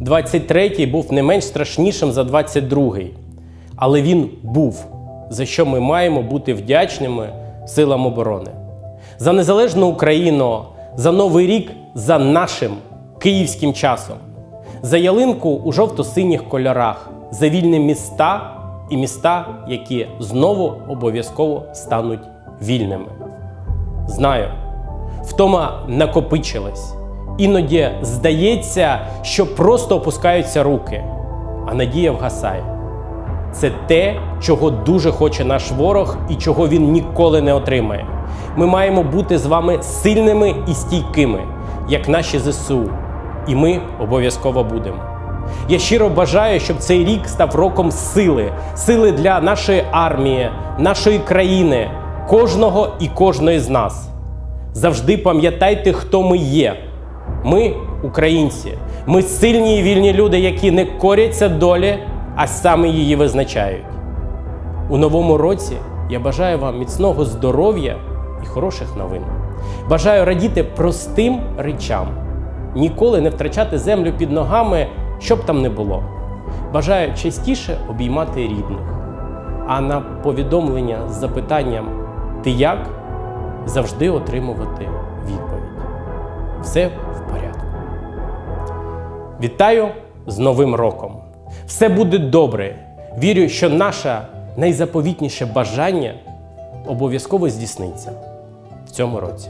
23-й був не менш страшнішим за 22-й. Але він був, за що ми маємо бути вдячними силам оборони. За незалежну Україну, за Новий рік, за нашим київським часом, за ялинку у жовто-синіх кольорах, за вільні міста і міста, які знову обов'язково стануть вільними. Знаю, втома накопичилась. Іноді здається, що просто опускаються руки, а надія вгасає. Це те, чого дуже хоче наш ворог і чого він ніколи не отримає. Ми маємо бути з вами сильними і стійкими, як наші ЗСУ. І ми обов'язково будемо. Я щиро бажаю, щоб цей рік став роком сили, сили для нашої армії, нашої країни, кожного і кожної з нас. Завжди пам'ятайте, хто ми є. Ми українці. Ми сильні і вільні люди, які не коряться долі, а саме її визначають. У новому році я бажаю вам міцного здоров'я і хороших новин. Бажаю радіти простим речам, ніколи не втрачати землю під ногами, щоб там не було. Бажаю частіше обіймати рідних. А на повідомлення з запитанням Ти як завжди отримувати відповідь. Все. Вітаю з Новим роком! Все буде добре. Вірю, що наше найзаповітніше бажання обов'язково здійсниться в цьому році.